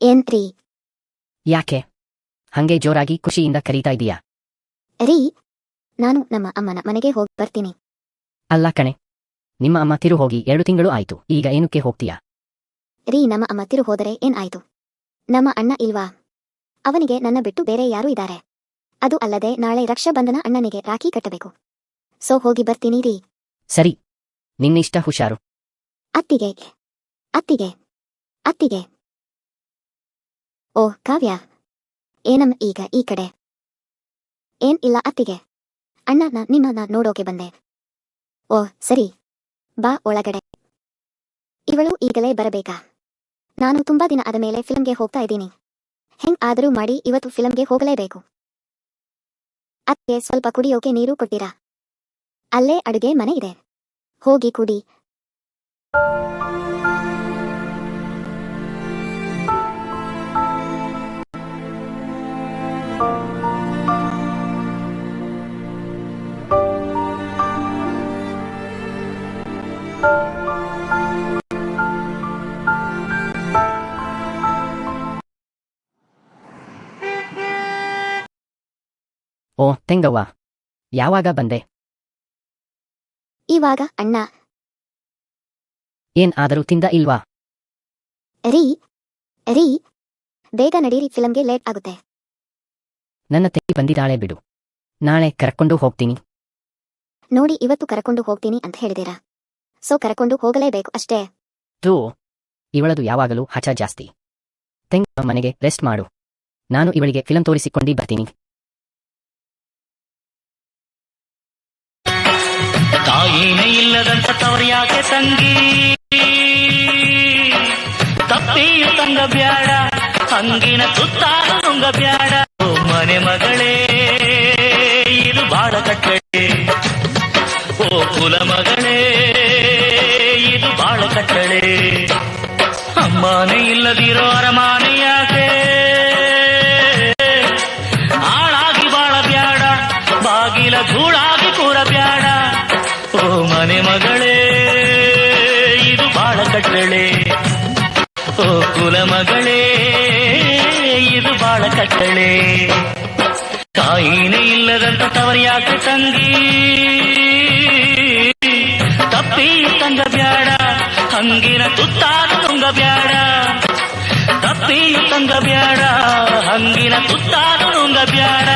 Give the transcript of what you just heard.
ಏನ್ರಿ ಯಾಕೆ? ಹಂಗೆ ಜೋರಾಗಿ ಖುಷಿಯಿಂದ ಕರೀತಾ ಇದೀಯಾ? ರೀ ನಾನು ನಮ್ಮ ಅಮ್ಮನ ಮನೆಗೆ ಹೋಗಿ ಬರ್ತೀನಿ. ಅಲ್ಲ ಕಣೆ ನಿಮ್ಮ ಅಮ್ಮ ತಿರು ಹೋಗಿ ಎರಡು ತಿಂಗಳು ಆಯ್ತು ಈಗ ಏನಕ್ಕೆ ಹೋಗ್ತೀಯಾ? ರೀ ನಮ್ಮ ಅಮ್ಮ ತಿರು ಹೋದರೆ ಏನಾಯ್ತು ನಮ್ಮ ಅಣ್ಣ ಇಲ್ವಾ? ಅವನಿಗೆ ನನ್ನ ಬಿಟ್ಟು ಬೇರೆ ಯಾರೂ ಇದ್ದಾರೆ? ಅದು ಅಲ್ಲದೆ ನಾಳೆ ರಕ್ಷಾಬಂಧನ ಅಣ್ಣನಿಗೆ ರಾಖಿ ಕಟ್ಟಬೇಕು. ಸೊ ಹೋಗಿ ಬರ್ತೀನಿ ರೀ. ಸರಿ ನಿನ್ನಿಷ್ಟ ಹುಷಾರು. ಅತ್ತಿಗೆ ಅತ್ತಿಗೆ ಅತ್ತಿಗೆ. ಓ, ಕಾವ್ಯ. ಏನಮ್ಮ ಈಗ ಈ ಕಡೆ? ಏನ್ ಇಲ್ಲ ಅತ್ತಿಗೆ? ಅಣ್ಣ, ನಾ ನಿಮ್ಮನ್ನ ನೋಡೋಕೆ ಬಂದೆ. ಓ, ಸರಿ. ಬಾ ಒಳಗಡೆ. ಇವಳು ಈಗಲೇ ಬರಬೇಕಾ? ನಾನು ತುಂಬಾ ದಿನ ಆದ ಮೇಲೆ ಫಿಲಂಗೆ ಹೋಗ್ತಾ ಇದ್ದೀನಿ. ಹೆಂಗ್ ಆದರೂ ಮಾಡಿ ಇವತ್ತು ಫಿಲಂಗೆ ಹೋಗಲೇಬೇಕು. ಅತ್ತಿಗೆ ಸ್ವಲ್ಪ ಕುಡಿಯೋಕೆ ನೀರು ಕೊಟ್ಟಿರಾ ಅಲ್ಲೇ ಅಡುಗೆ ಮನೆ ಇದೆ. ಹೋಗಿ ಕುಡಿ. ಓ ತೆಂಗವ್ವ. ಯಾವಾಗ ಬಂದೆ? ಇವಾಗ ಅಣ್ಣ. ಏನ್ ಆದರೂ ತಿಂದ ಇಲ್ವಾ? ರೀ ರೀ. ಬೇಗ ನಡೀರಿ ಫಿಲಂಗೆ ಲೇಟ್ ಆಗುತ್ತೆ. ನನ್ನ ತೆಗಿ ಬಂದಿದ್ದಾಳೆ ಬಿಡು. ನಾಳೆ ಕರ್ಕೊಂಡು ಹೋಗ್ತೀನಿ. ನೋಡಿ ಇವತ್ತು ಕರ್ಕೊಂಡು ಹೋಗ್ತೀನಿ ಅಂತ ಹೇಳಿದಿರಾ ಸೊ ಕರಕೊಂಡು ಹೋಗಲೇಬೇಕು ಅಷ್ಟೇ. ತೂ ಇವಳದು ಯಾವಾಗಲೂ ಹಚ್ಚ ಜಾಸ್ತಿ. ತೆಂಗ ಮನೆಗೆ ರೆಸ್ಟ್ ಮಾಡು. ನಾನು ಇವಳಿಗೆ ಫಿಲಂ ತೋರಿಸಿಕೊಂಡು ಬರ್ತೀನಿ. ತಾಯಿನೇ ಇಲ್ಲದಂತ ತವರು ಯಾಕೆ ತಂಗಿ? ತಪ್ಪಿಯು ತಂಗ ಬ್ಯಾಡ ಹಂಗಿನ ತುತ್ತಾರ ತುಂಗ ಬ್ಯಾಡ. ಓ ಮನೆ ಮಗಳೇ ಇದು ಬಾಳ ಕಟ್ಟಳೆ. ಓ ಕುಲ ಮಗಳೇ ಅಮ್ಮನೇ ಇಲ್ಲದಿರೋ ಅರಮಾನೆ ಯಾಕೆ ಆಳಾಗಿ ಬಾಳ ಬ್ಯಾಡ ಬಾಗಿಲ ಧೂಳಾಗಿ ಕೂರ ಬ್ಯಾಡ ಓ ಮನೆ ಮಗಳೇ ಇದು ಬಾಳ ಕಟ್ಟಳೆ ಓ ಕುಲ ಮಗಳೇ ಇದು ಬಾಳ ಕಟ್ಟಳೆ ತಾಯಿನೇ ಇಲ್ಲದಂತ ತವರು ಯಾಕೆ ತಂಗಿ ತಪ್ಪಿ ತಂಗ ಬ್ಯಾಡ ಹಂಗಿನ ತುತ್ತಾದ ತುಂಗ ಬ್ಯಾಡ ತಪ್ಪಿ ತಂಗ ಬ್ಯಾಡ ಹಂಗಿನ ತುತ್ತಾದ ತುಂಗ ಬ್ಯಾಡ